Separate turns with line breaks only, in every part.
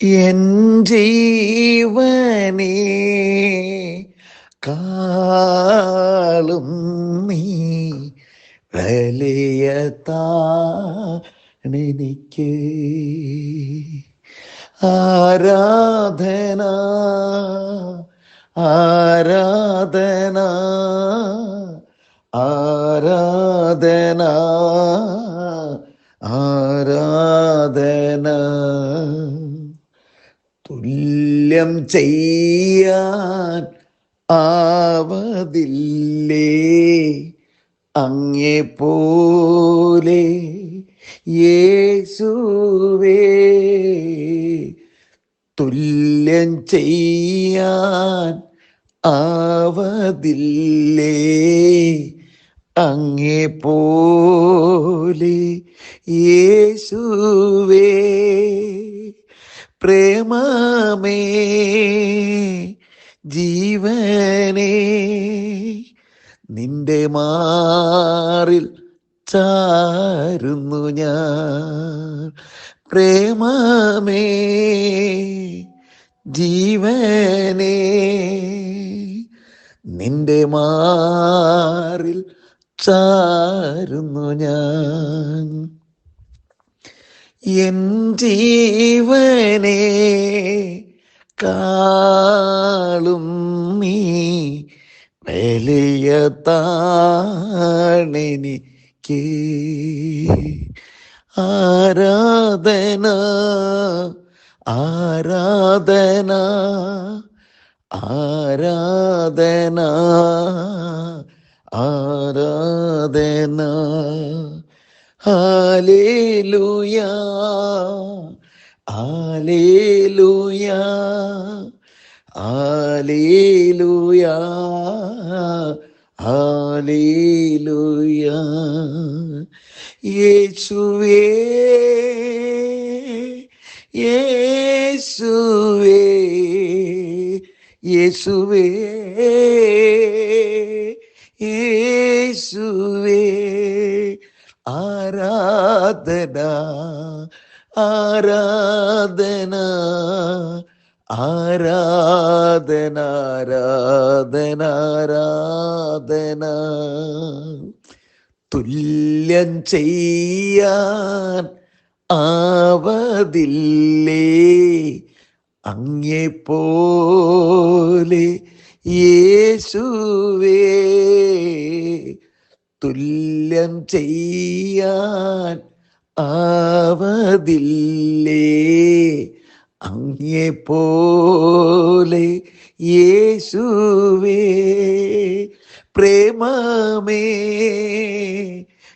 N ജീവനേ കാളും നീ വലിയ താണെനിക്ക് ആരാധന ആരാധന ആരാധന ആരാധന. തുല്യം ചെയ്യാൻ ആവതില്ലേ? അങ്ങേ പോലെ യേശുവേ തുല്യം ചെയ്യാൻ ആവതില്ലേ? അങ്ങേ പോലെ യേശുവേ പ്രേമമേ ജീവനേ നിന്റെ മാറിൽ ചാരുന്നു ഞാൻ. പ്രേമമേ ജീവനേ നിന്റെ മാറിൽ ചാരുന്നു ഞാൻ. എൻ ജീവനെ കാളും നീ വലിയ താണെനിക്ക്. ആരാധന ആരാധന ആരാധന ആരാധന. ഹാലേലൂയ ഹാലേലൂയ ഹാലേലൂയ ഹാലേലൂയ യേശുവേ യേശുവേ യേശുവേ യേശുവേ ആരാധന ആരാധന ആരാധന ആരാധന ആരാധന. തുല്യം ചെയ്യാൻ ആവതില്ലേ? അങ്ങേ പോലെ യേശുവേ. തുല്യം ചെയ്യാൻ ആവതില്ലേ? അങ്ങേ പോലെ യേശുവേ പ്രേമമേ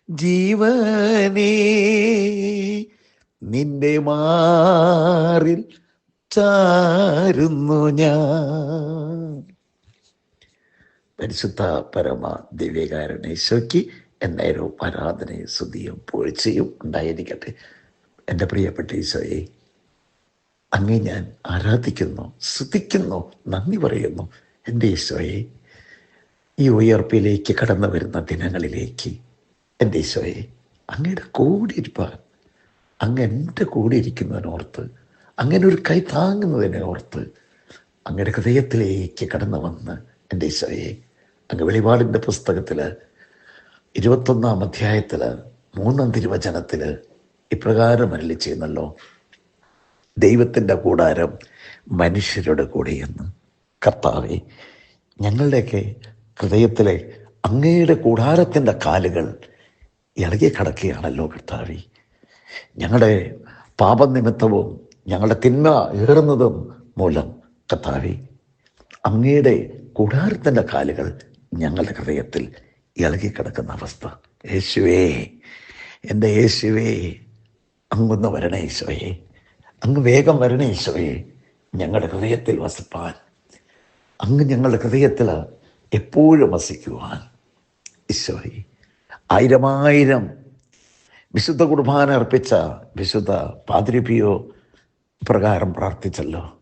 ജീവനേ നിന്റെ മാറിൽ ചാരുന്നു ഞാൻ. പരിശുദ്ധ പരമ ദിവ്യകാരണേശ്വയ്ക്ക് എന്നേരവും ആരാധനയും സ്തുതിയും പൂഴ്ചയും ഉണ്ടായിരിക്കട്ടെ. എന്റെ പ്രിയപ്പെട്ട ഈശോയെ അങ്ങേ ഞാൻ ആരാധിക്കുന്നു സ്തുതിക്കുന്നു നന്ദി പറയുന്നു. എന്റെ ഈശോയെ ഈ ഉയർപ്പിലേക്ക് കടന്നു വരുന്ന ദിനങ്ങളിലേക്ക് എന്റെ ഈശോയെ അങ്ങയുടെ കൂടെ ഇരിപ്പാൻ അങ്ങ് എന്റെ കൂടെ ഇരിക്കുന്നതിനോർത്ത് അങ്ങനെ ഒരു കൈ താങ്ങുന്നതിനെ ഓർത്ത് അങ്ങയുടെ ഹൃദയത്തിലേക്ക് കടന്നു വന്ന് എന്റെ ഈശോയെ അങ്ങ് വെളിപാടിന്റെ പുസ്തകത്തിൽ ഇരുപത്തൊന്നാം അധ്യായത്തിൽ മൂന്നാം തിരുവചനത്തിൽ ഇപ്രകാരം അരളി ചെയ്യുന്നല്ലോ. ദൈവത്തിന്റെ കൂടാരം മനുഷ്യരുടെ കൂടെയെന്ന് കർത്താവെ ഞങ്ങളുടെയൊക്കെ ഹൃദയത്തിലെ അങ്ങയുടെ കൂടാരത്തിന്റെ കാലുകൾ ഇളകി കിടക്കുകയാണല്ലോ കർത്താവി. ഞങ്ങളുടെ പാപനിമിത്തവും ഞങ്ങളുടെ തിന്മ ഏറുന്നതും മൂലം കർത്താവി അങ്ങയുടെ കൂടാരത്തിന്റെ കാലുകൾ ഞങ്ങളുടെ ഹൃദയത്തിൽ ഇളകിക്കിടക്കുന്ന അവസ്ഥ. യേശുവേ എന്റെ യേശുവേ അങ്ങൊന്ന് വരണേ ഈശോയെ. അങ്ങ് വേഗം വരണേ ഈശോയെ. ഞങ്ങളുടെ ഹൃദയത്തിൽ വസിപ്പാൻ. അങ്ങ് ഞങ്ങളുടെ ഹൃദയത്തിൽ എപ്പോഴും വസിക്കുവാൻ. ഈശോയെ ആയിരമായിരം വിശുദ്ധ കുർബാന അർപ്പിച്ച വിശുദ്ധ പാതിരിപ്പിയോ പ്രകാരം പ്രാർത്ഥിച്ചല്ലോ.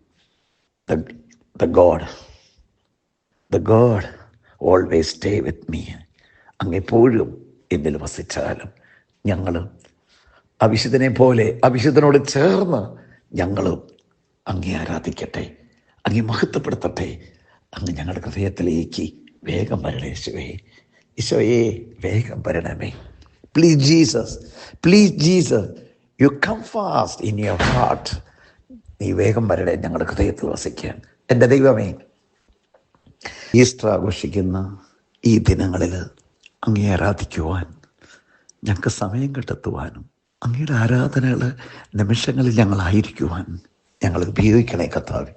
The God the God always stay with me അങ്ങെപ്പോഴും എന്നിൽ വസിച്ചാലും ഞങ്ങൾ അവിശുദ്ധനെ പോലെ അവിശുദ്ധനോട് ചേർന്ന് ഞങ്ങളും അങ്ങേ ആരാധിക്കട്ടെ അങ്ങേ മഹത്വപ്പെടുത്തട്ടെ. അങ്ങ് ഞങ്ങളുടെ ഹൃദയത്തിലേക്ക് വേഗം വരണേ യേശുവേ ഈശോയെ വേഗം വരണമേ. Please Jesus please Jesus you come fast in your heart നീ വേഗം വരണേ ഞങ്ങളുടെ ഹൃദയത്തിൽ വസിക്കാൻ. എന്റെ ദൈവമേ ഈസ്റ്റർ ആഘോഷിക്കുന്ന ഈ ദിനങ്ങളിൽ അങ്ങേ ആരാധിക്കുവാൻ ഞങ്ങൾക്ക് സമയം കണ്ടെത്തുവാനും അങ്ങയുടെ ആരാധനകൾ നിമിഷങ്ങളിൽ ഞങ്ങളായിരിക്കുവാൻ ഞങ്ങൾ ഉപയോഗിക്കണേ കത്താവി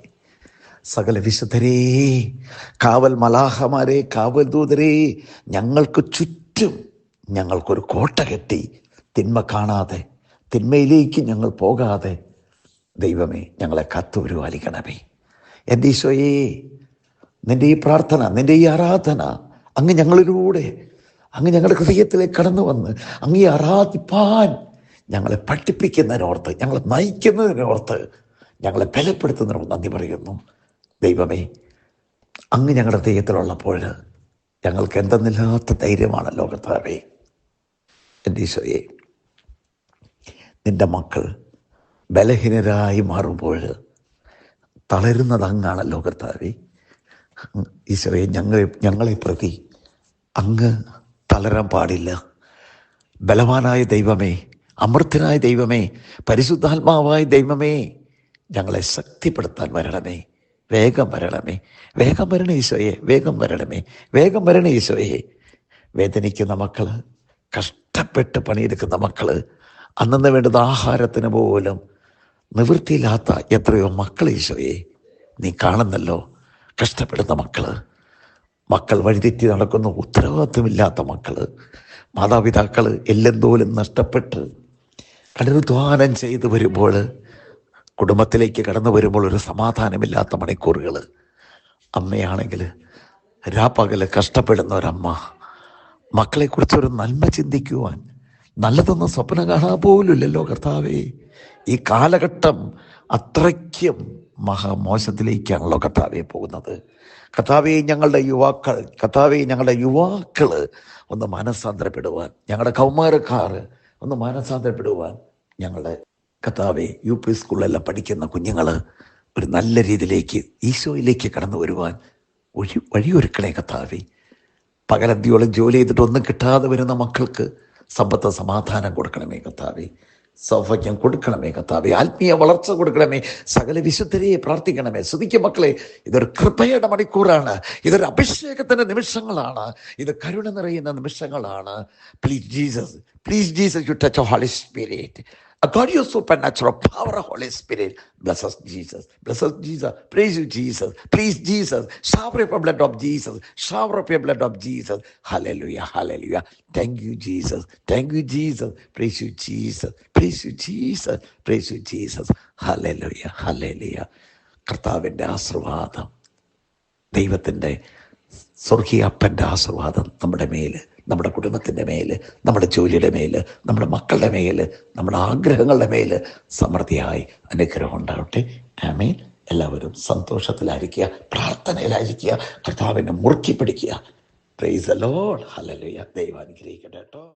സകല വിശുദ്ധരേ കാവൽ മലാഹമാരെ കാവൽ ദൂതരേ ഞങ്ങൾക്ക് ചുറ്റും ഞങ്ങൾക്കൊരു കോട്ട കെട്ടി തിന്മ കാണാതെ തിന്മയിലേക്ക് ഞങ്ങൾ പോകാതെ ദൈവമേ ഞങ്ങളെ കാത്തുപരിപാലിക്കണമേ എന്റെ ഈശോയേ നിന്റെ ഈ പ്രാർത്ഥന നിന്റെ ഈ ആരാധന അങ്ങ് ഞങ്ങളിലൂടെ അങ്ങ് ഞങ്ങളുടെ ഹൃദയത്തിലേക്ക് കടന്നു വന്ന് അങ്ങ് ആരാധിപ്പാൻ ഞങ്ങളെ പഠിപ്പിക്കുന്നതിനോർത്ത് ഞങ്ങളെ നയിക്കുന്നതിനോർത്ത് ഞങ്ങളെ ബലപ്പെടുത്തുന്നതിനോട് നന്ദി പറയുന്നു. ദൈവമേ അങ്ങ് ഞങ്ങളുടെ ഹൃദയത്തിലുള്ളപ്പോൾ ഞങ്ങൾക്ക് എന്തെന്നില്ലാത്ത ധൈര്യമാണ് ലോകത്താവേ എന്റെ ഈശോയെ നിന്റെ മക്കൾ ബലഹീനരായി മാറുമ്പോൾ തളരുന്നത് അങ്ങാണ് ലോകത്താവേ ഈശോയെ ഞങ്ങളെ ഞങ്ങളെ പ്രതി അങ്ങ് തളരാൻ പാടില്ല. ബലവാനായ ദൈവമേ അമൃത്തനായ ദൈവമേ പരിശുദ്ധാത്മാവായ ദൈവമേ ഞങ്ങളെ ശക്തിപ്പെടുത്താൻ വരണമേ. വേഗം വരണമേ. വേഗം വരണേ ഈശോയെ വേഗം വരണമേ. വേഗം വരണേ ഈശോയെ. വേദനിക്കുന്ന മക്കൾ കഷ്ടപ്പെട്ട് പണിയെടുക്കുന്ന മക്കൾ അന്നു വേണ്ടത് ആഹാരത്തിന് പോലും നിവൃത്തിയില്ലാത്ത എത്രയോ മക്കൾ ഈശോയെ നീ കാണുന്നല്ലോ. കഷ്ടപ്പെടുന്ന മക്കൾ. മക്കൾ വഴിതെറ്റി നടക്കുന്ന. ഉത്തരവാദിത്വമില്ലാത്ത മക്കൾ. മാതാപിതാക്കൾ എല്ലാം തോലും നഷ്ടപ്പെട്ട് കടരുദ്വാനം ചെയ്തു വരുമ്പോൾ കുടുംബത്തിലേക്ക് കടന്നു വരുമ്പോൾ ഒരു സമാധാനമില്ലാത്ത മണിക്കൂറുകൾ അമ്മയാണെങ്കിൽ രാപ്പകൽ കഷ്ടപ്പെടുന്ന ഒരമ്മ. മക്കളെക്കുറിച്ച് ഒരു നന്മ ചിന്തിക്കുവാൻ നല്ലതൊന്നും സ്വപ്നം കാണാൻ പോലുമില്ലല്ലോ കർത്താവേ. ഈ കാലഘട്ടം അത്രയ്ക്കും മഹാമോശത്തിലേക്കാണല്ലോ കർത്താവെ പോകുന്നത്. കർത്താവെ ഞങ്ങളുടെ യുവാക്കൾ കർത്താവെ ഞങ്ങളുടെ യുവാക്കൾ ഒന്ന് മാനസാന്തരപ്പെടുവാൻ ഞങ്ങളുടെ കൗമാരക്കാർ ഒന്ന് മാനസാന്തരപ്പെടുവാൻ ഞങ്ങളുടെ കർത്താവെ യു പി സ്കൂളിലെല്ലാം പഠിക്കുന്ന കുഞ്ഞുങ്ങൾ ഒരു നല്ല രീതിയിലേക്ക് ഈശോയിലേക്ക് കടന്നു വരുവാൻ വഴി വഴിയൊരുക്കണേ കർത്താവെ. പകലന്തിയോളം ജോലി ചെയ്തിട്ട് ഒന്നും കിട്ടാതെ വരുന്ന മക്കൾക്ക് സമ്പത്ത് സമാധാനം കൊടുക്കണമേ കർത്താവെ. സൗഭാഗ്യം കൊടുക്കണമേ കത്താവെ ആത്മീയ വളർച്ച കൊടുക്കണമേ. സകല വിശുദ്ധരെ പ്രാർത്ഥിക്കണമേ. സ്തുതിക്ക മക്കളെ ഇതൊരു കൃപയുടെ മണിക്കൂറാണ്. ഇതൊരു അഭിഷേകത്തിന്റെ നിമിഷങ്ങളാണ്. ഇത് കരുണ നിറയുന്ന നിമിഷങ്ങളാണ്. Please Jesus please Jesus you touch holy spirit God, your supernatural power, of Holy Spirit. Bless us, Jesus. Bless us, Jesus. Praise you, Jesus. Please, Jesus. Shower up your blood of Jesus. Shower up your blood of Jesus. Hallelujah. Hallelujah. Thank you, Jesus. Thank you, Jesus. Praise you, Jesus. Praise you, Jesus. Praise you, Jesus. Hallelujah. Hallelujah. കർത്താവിന്റെ ആശീർവാദം ദൈവത്തിന്റെ സ്വർഗീയ അപ്പന്റെ ആശീർവാദം നമ്മുടെ മേൽ നമ്മുടെ കുടുംബത്തിന്റെ മേൽ നമ്മുടെ ജോലിയുടെ മേൽ നമ്മുടെ മക്കളുടെ മേൽ നമ്മുടെ ആഗ്രഹങ്ങളുടെ മേൽ സമൃദ്ധിയായി അനുഗ്രഹം ഉണ്ടാവട്ടെ. ആമേൻ. എല്ലാവരും സന്തോഷത്തിലായിരിക്കുക പ്രാർത്ഥനയിലായിരിക്കുക കർത്താവിനെ മുറുക്കി പിടിക്കുക. പ്രൈസ് ലോഡ് ഹലലുയ ദൈവം അനുഗ്രഹിക്കട്ടെ കേട്ടോ.